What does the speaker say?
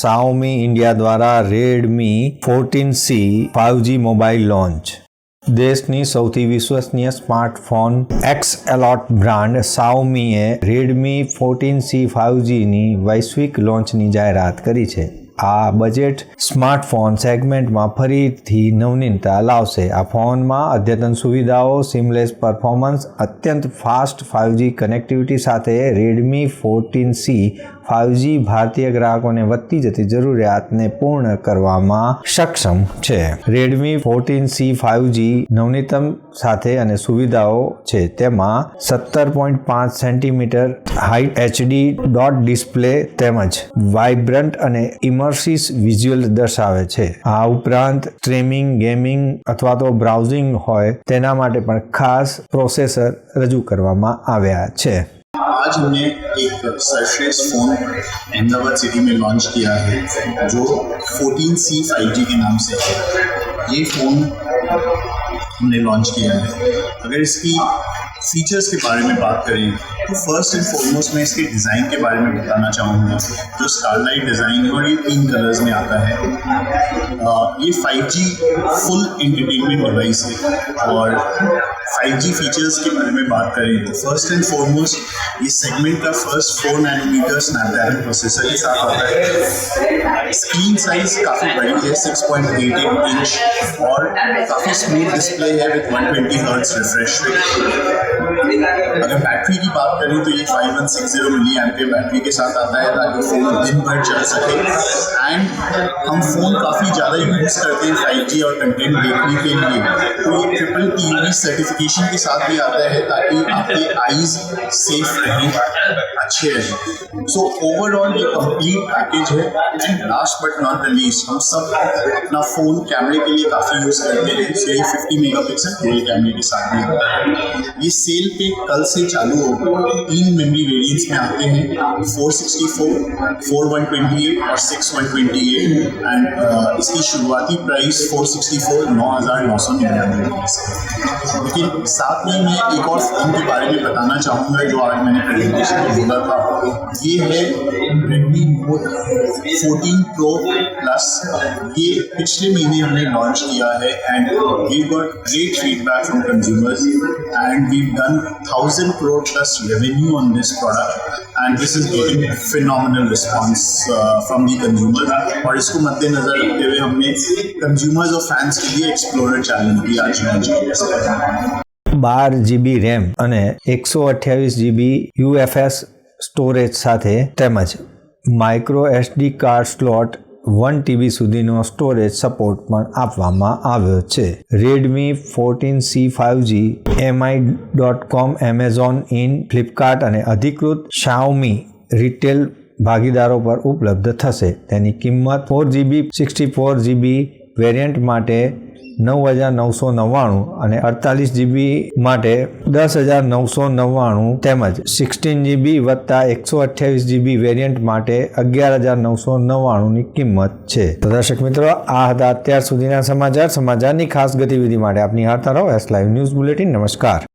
સાઓમી India દ્વારા Redmi fourteen C five G mobile launch દેશની સૌથી વિશ્વસનીય સ્માર્ટફોન એક્સ એલોટ બ્રાન્ડ સાઓમીએ રેડમી ફોર્ટીન સી ફાઇવજીની વૈશ્વિક લોન્ચની જાહેરાત કરી છે આ બજેટ સ્માર્ટફોન સેગમેન્ટમાં ફરીથી નવનીનતા લાવશે આ ફોનમાં અદ્યતન સુવિધાઓ સિમલેસ પરફોર્મન્સ અત્યંત ફાસ્ટ ફાઇવજી કનેક્ટિવિટી સાથે રેડમી ફોર્ટીન સી ફાઇવજી ભારતીય ગ્રાહકોને વધતી જતી જરૂરિયાતને પૂર્ણ કરવામાં સક્ષમ છે રેડમી ફોર્ટીન સી ફાઇવજી નવનીતમ સાથે અને સુવિધાઓ છે તેમાં સત્તર પોઈન્ટ પાંચ centimetre height HD dot display તેમજ વાઇબ્રન્ટ અને ઇમર્સિસ વિઝ્યુઅલ દર્શાવે છે આ ઉપરાંત સ્ટ્રીમિંગ ગેમિંગ અથવા તો બ્રાઉઝિંગ હોય તેના માટે પણ ખાસ પ્રોસેસર રજૂ કરવામાં આવ્યા છે आज हमने एक सर्चलेस फ़ोन अहमदाबाद सिटी में लॉन्च किया है जो 14C 5G के नाम से है ये फ़ोन हमने लॉन्च किया है अगर इसकी फीचर्स के बारे में बात करें तो फर्स्ट एंड फॉरमोस्ट मैं इसके डिज़ाइन के बारे में बताना चाहूँगा जो स्टारलाइट डिज़ाइन है और ये तीन कलर्स में आता है आ, ये 5G फुल इंटरटेनमेंट डिवाइस है और फाइव जी फीचर्स के बारे में बात करें तो फर्स्ट एंड फॉरमोस्ट इस सेगमेंट का first four nanometre Snapdragon processor के साथ आता है स्क्रीन साइज काफ़ी बड़ी है six point eighteen eight inch और काफ़ी स्मूथ डिस्प्ले है with one twenty hertz refresh rate अगर बैटरी की बात करें तो ये five one six zero milli ampere battery के साथ आता है ताकि फ़ोन दिन भर चल सके एंड हम फ़ोन काफ़ी ज़्यादा यूज़ करते हैं फाइव जी और कंटेंट देखने के लिए तो ये ट्रिपल टी सर्टिफिकेट नोटिफिकेशन के साथ भी आता है ताकि आपकी आईज सेफ रहें अच्छे रहें सो ओवरऑल ये कंप्लीट पैकेज है and last but not the least हम सब अपना फ़ोन कैमरे के लिए काफ़ी यूज़ करते हैं सो ये फिफ्टी मेगा पिक्सल डुअल कैमरे के साथ भी होता है ये सेल पे कल से चालू हो तीन मेमोरी वेरियंट्स में आते हैं four four four sixty one twenty eight और six one twenty eight and इसकी शुरुआती प्राइस फोर सिक्सटी फोर नौ हज़ार नौ सौ निन्यानवे लेकिन साथ में मैं एक और स्कीम के बारे में बताना चाहूंगा जो आज मैंने प्रेजेंटेशन में बोला था ये है Redmi Note fourteen Pro plus ये पिछले महीने हमने लॉन्च किया है and we got great feedback from consumers and we done thousand Pro plus revenue on this product and this is getting phenomenal response from the consumer और इसको मद्देनजर रखते हुए हमने कंज्यूमर्स और फैंस के लिए एक्सप्लोरर चैलेंज भी आज लॉन्च किया बार जीबी रैम और एक सौ अठावीस जीबी यूएफएस સ્ટોરેજ સાથે તેમજ micro SD card slot one TB સુધીનો સ્ટોરેજ સપોર્ટ પણ આપવામાં આવ્યો છે Redmi fourteen C five G MI dot com Amazon in Flipkart અને અધિકૃત શાઓમી રિટેલ ભાગીદારો પર ઉપલબ્ધ થશે તેની કિંમત four GB sixty four GB variant માટે નવ હજાર નવસો નવ્વાણું અને અડતાલીસ જીબી માટે દસ હજાર નવસો નવ્વાણું તેમજ સિક્સટીન જીબી વત્તા એકસો અઠ્યાવીસ જીબી વેરિયન્ટ માટે અગિયાર હજાર નવસો નવ્વાણુંની કિંમત છે તો દર્શક મિત્રો આ હતા અત્યાર સુધીના સમાચાર સમાચારની ખાસ ગતિવિધિ માટે આપની હારતા રહો એસ લાઈવ ન્યૂઝ બુલેટિન નમસ્કાર